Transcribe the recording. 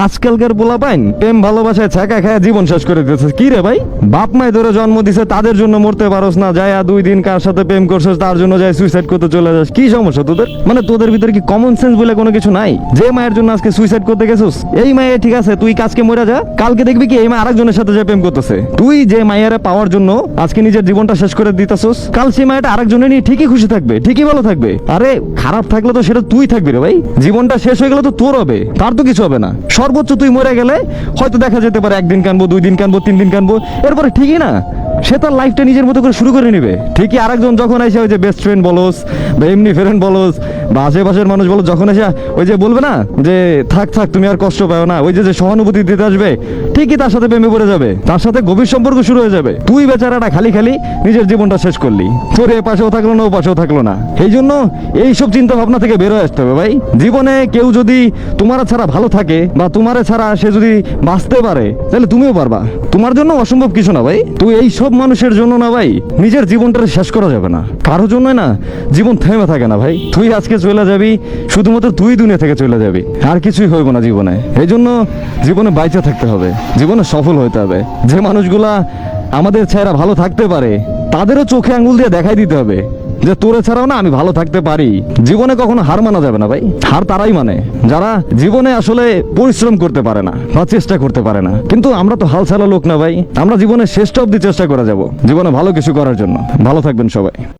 আজকালকার পোলা পাইন প্রেম ভালোবাসায় ছাকা খায় জীবন শেষ করে দিতেছে। কি রে ভাই? বাপ মায় ধরে জন্ম দিছে, তাদের জন্য মরতে পারোস না। যায় দুই দিন কার সাথে প্রেম করছিস, তার জন্য যায় সুইসাইড করতে চলে যাস। কি সমস্যা তোদের? মানে তোদের ভিতরে কি কমন সেন্স বলে কোনো কিছু নাই? যে মায়ের জন্য আজকে সুইসাইড করতে গেছিস, এই মায়ে, ঠিক আছে, তুই কাজকে মরে যা, কালকে দেখবি কি এই মা আরেকজনের সাথে যে প্রেম করতেছে। তুই যে মায়ের পাওয়ার জন্য আজকে নিজের জীবনটা শেষ করে দিতেছিস, কাল সেই মায়েরটা আরেকজনে নিয়ে ঠিকই খুশি থাকবে, ঠিকই ভালো থাকবে। আরে, খারাপ থাকলে তো সেটা তুই থাকবি রে ভাই। জীবনটা শেষ হয়ে গেলে তো তোর হবে, তার তো কিছু হবে না। সর্বোচ্চ তুই মরে গেলে হয়তো দেখা যেতে পারে একদিন কানবো দুই দিন কানবো তিন দিন কানবো। এরপরে ঠিকই না। সে তার লাইফটা নিজের মতো করে শুরু করে নিবে। ঠিকই আরেকজন যখন আসে ওই যে বেস্ট ফ্রেন্ড বলোস বা এমনি ফ্রেন্ড বলোস বা আশেপাশের মানুষ বলো, যখন এসে ওই যে বলবে না, যে থাক থাক, তুমি আর কষ্ট পাও না, ওই যে সহানুভূতি দিতে আসবে, ঠিকই তার সাথে প্রেমে পড়ে যাবে, তার সাথে গভীর সম্পর্ক শুরু হয়ে যাবে। তুই বেচারাটা খালি খালি নিজের জীবনটা শেষ করলি। তোর এ পাশেও থাকল না, ও পাশেও থাকল না। এই জন্য এইসব চিন্তা ভাবনা থেকে বেরোয় আসতে হবে ভাই। জীবনে কেউ যদি তোমার ছাড়া ভালো থাকে বা তোমার ছাড়া সে যদি বাঁচতে পারে, তাহলে তুমিও পারবা। তোমার জন্য অসম্ভব কিছু না ভাই। তুই এই সব মানুষের জন্য না ভাই, নিজের জীবনটা শেষ করা যাবে না। কারোর জন্য না, জীবন থেমে থাকে না ভাই। তুই আজকে চলে যাবি, শুধুমাত্র তুই দুনিয়া থেকে চলে যাবি। আর কিছুই হইব না জীবনে। এই জন্য জীবনে বাইচে থাকতে হবে। জীবনে সফল হইতে হবে। যে মানুষগুলা আমাদের ছেড়া ভালো থাকতে পারে, তাদেরও চোখে আঙ্গুল দিয়ে দেখাই দিতে হবে যে তোরে ছাড়াও না আমি ভালো থাকতে পারি। জীবনে কখনো হার মানা যাবে না ভাই। হার তারাই মানে। যারা জীবনে আসলে পরিশ্রম করতে পারে না বা চেষ্টা করতে পারে না। কিন্তু আমরা তো হাল ছাড়া লোক না ভাই। আমরা জীবনে শেষটা অব্দি চেষ্টা করে যাব। জীবনে ভালো কিছু করার জন্য। ভালো থাকবেন সবাই।